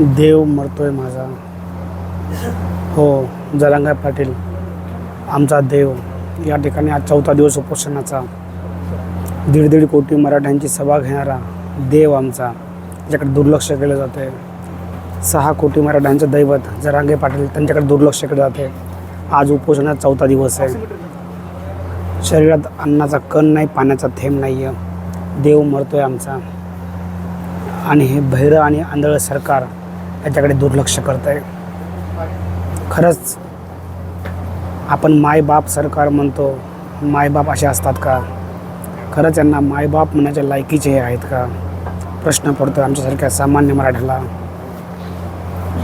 देव मरतोय माझा. हो जलंगा पाटील आमचा देव. या ठिकाणी आज चौथा दिवस उपोषणाचा. दीड दीड कोटी मराठ्यांची सभा घेणारा देव आमचा ज्याकडे दुर्लक्ष केलं जाते सहा कोटी मराठ्यांचं दैवत जरांगे पाटील त्यांच्याकडे दुर्लक्ष केलं जाते आज उपोषणाचा चौथा दिवस आहे. शरीरात अन्नाचा कण नाही पाण्याचा थेंब नाही आहे देव मरतोय आमचा. आणि हे भैरव आणि आंधळ सरकार याच्याकडे दुर्लक्ष करत आहे खरंच आपण मायबाप सरकार म्हणतो मायबाप असे असतात का? खरंच यांना मायबाप म्हणण्याच्या लायकीचे हे आहेत का? प्रश्न पडतो आमच्यासारख्या सामान्य मराठ्याला.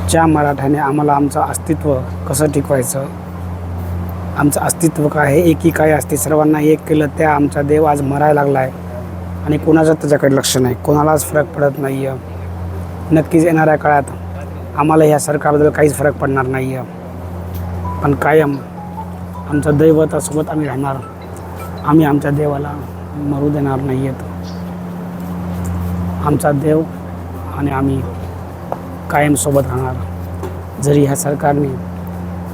ज्या मराठ्याने आम्हाला आमचं अस्तित्व कसं टिकवायचं? आमचं अस्तित्व काय आहे? एकी काय असते? सर्वांना एक केलं त्या आमचा देव आज मरायला लागला आहे आणि कोणाचं त्याच्याकडे लक्ष नाही? कोणालाच फरक पडत नाही आहे नक्कीच येणाऱ्या काळात आम्हाला ह्या सरकारबद्दल काहीच फरक पडणार नाही आहे. पण कायम आमचं दैवतासोबत आम्ही राहणार. आम्ही आमच्या देवाला मरू देणार नाही आहेत. आमचा देव आणि आम्ही कायम सोबत राहणार. जरी ह्या सरकारने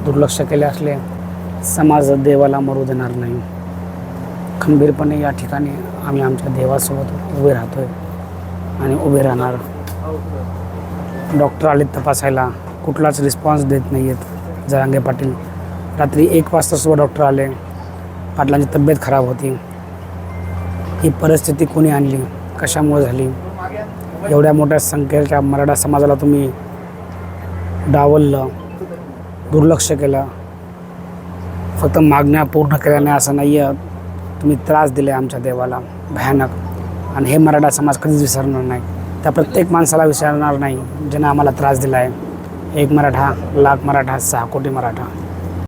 दुर्लक्ष केले असले समाज देवाला मरू देणार नाही. खंबीरपणे या ठिकाणी आम्ही आमच्या देवासोबत उभे राहतो आहे आणि उभे राहणार. डॉक्टर आले तपासायला. कुठलाच रिस्पॉन्स देत नाही आहेत जरांगे पाटील. रात्री एक वाजतासुद्धा डॉक्टर आले. पाटलांची तब्येत खराब होती. ही परिस्थिती कोणी आणली? कशामुळे झाली? एवढ्या मोठ्या संख्येच्या मराठा समाजाला तुम्ही डावललं दुर्लक्ष केलं. फक्त मागण्या पूर्ण केल्या नाही असं नाही आहे तुम्ही त्रास दिले आमच्या देवाला. भयानक. आणि हे मराठा समाज कधीच विसरणार नाही. त्या प्रत्येक माणसाला विसरणार नाही ज्यानं आम्हाला त्रास दिला आहे एक मराठा लाख मराठा सहा कोटी मराठा.